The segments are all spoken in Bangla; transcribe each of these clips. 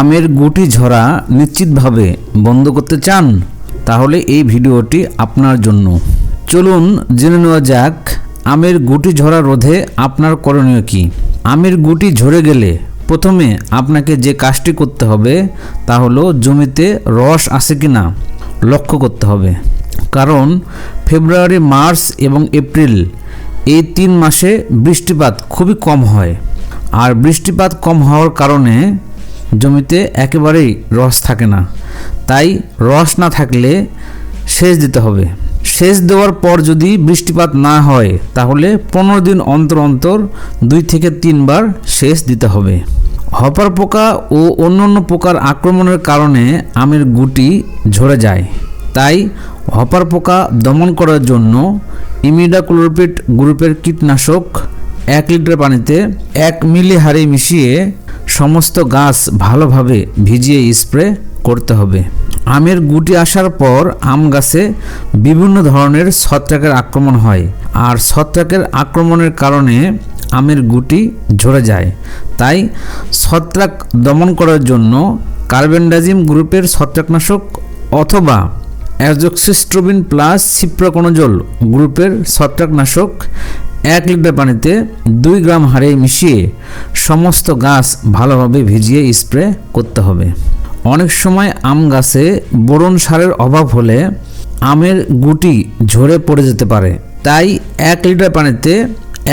আমের গুটি ঝরা নিশ্চিতভাবে বন্ধ করতে চান? তাহলে এই ভিডিওটি আপনার জন্য। চলুন জেনে নেওয়া যাক, আমের গুটি ঝরা রোধে আপনার করণীয় কি? আমের গুটি ঝরে গেলে প্রথমে আপনাকে যে কাজটি করতে হবে তা হলো জমিতে রস আসে কি না লক্ষ্য করতে হবে। কারণ ফেব্রুয়ারি, মার্চ এবং এপ্রিল এই তিন মাসে বৃষ্টিপাত খুবই কম হয়। আর বৃষ্টিপাত কম হওয়ার কারণে জমিতে একেবারেই রস থাকে না। তাই রস না থাকলে সেচ দিতে হবে। সেচ দেওয়ার পর যদি বৃষ্টিপাত না হয়, তাহলে পনেরো দিন অন্তর অন্তর দুই থেকে তিনবার সেচ দিতে হবে। হপার পোকা ও অন্যান্য পোকার আক্রমণের কারণে আমের গুটি ঝরে যায়। তাই হপার পোকা দমন করার জন্য ইমিডাক্লোরোপিড গ্রুপের কীটনাশক এক লিটার পানিতে এক মিলি হারে মিশিয়ে সমস্ত গাছ ভালোভাবে ভিজিয়ে স্প্রে করতে হবে। আমের গুটি আসার পর আম গাছে বিভিন্ন ধরনের ছত্রাকের আক্রমণ হয় আর ছত্রাকের আক্রমণের কারণে আমের গুটি ঝরে যায়। তাই ছত্রাক দমন করার জন্য কার্বেন্ডাজিম গ্রুপের ছত্রাকনাশক অথবা অ্যাজোক্সিস্ট্রোবিন প্লাস সিপ্রোকোনোজল গ্রুপের ছত্রাকনাশক এক লিটার পানিতে দুই গ্রাম হারে মিশিয়ে সমস্ত গাছ ভালোভাবে ভিজিয়ে স্প্রে করতে হবে। অনেক সময় আম গাছে বোরন সারের অভাব হলে আমের গুটি ঝরে পড়ে যেতে পারে। তাই এক লিটার পানিতে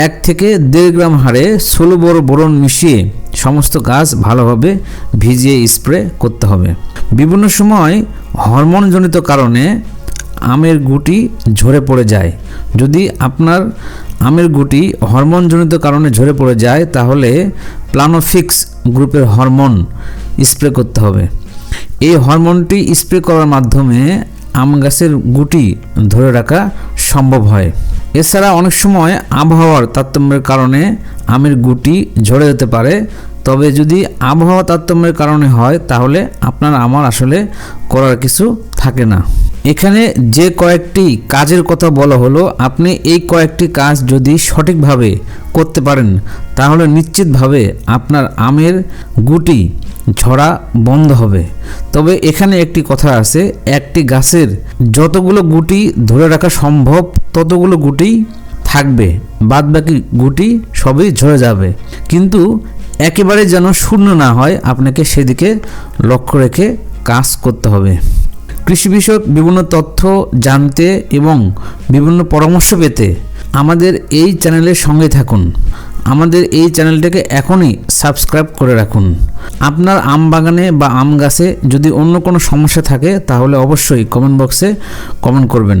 এক থেকে দেড় গ্রাম হারে ষোলো বড় বোরন মিশিয়ে সমস্ত গাছ ভালোভাবে ভিজিয়ে স্প্রে করতে হবে। বিভিন্ন সময় হরমোনজনিত কারণে আমের গুটি ঝরে পড়ে যায়। যদি আপনার আমের গুটি হরমোনজনিত কারণে ঝরে পড়ে যায়, তাহলে প্লানোফিক্স গ্রুপের হরমোন স্প্রে করতে হবে। এই হরমোনটি স্প্রে করার মাধ্যমে আম গাছের গুটি ধরে রাখা সম্ভব হয়। এছাড়া অনেক সময় আবহাওয়ার তারতম্যের কারণে আমের গুটি ঝরে যেতে পারে। তবে যদি আবহাওয়া তারতম্যের কারণে হয়, তাহলে আপনার আমার আসলে করার কিছু থাকে না। এখানে যে কয়েকটি কাজের কথা বলা হলো, আপনি এই কয়েকটি কাজ যদি সঠিকভাবে করতে পারেন, তাহলে নিশ্চিতভাবে আপনার আমের গুটি ঝরা বন্ধ হবে। তবে এখানে একটি কথা আছে, একটি গাছের যতগুলো গুটি ধরে রাখা সম্ভব, ততগুলো গুটি থাকবে বাদ বাকি গুটি সবই ঝরে যাবে। কিন্তু একেবারে যেন শূন্য না হয়, আপনাকে সেদিকে লক্ষ্য রেখে কাজ করতে হবে। কৃষি বিষয়ক বিভিন্ন তথ্য জানতে এবং বিভিন্ন পরামর্শ পেতে আমাদের এই চ্যানেলের সঙ্গে থাকুন। আমাদের এই চ্যানেলটাকে এখনই সাবস্ক্রাইব করে রাখুন। আপনার আম বাগানে বা আম গাছে যদি অন্য কোনো সমস্যা থাকে, তাহলে অবশ্যই কমেন্ট বক্সে কমেন্ট করবেন।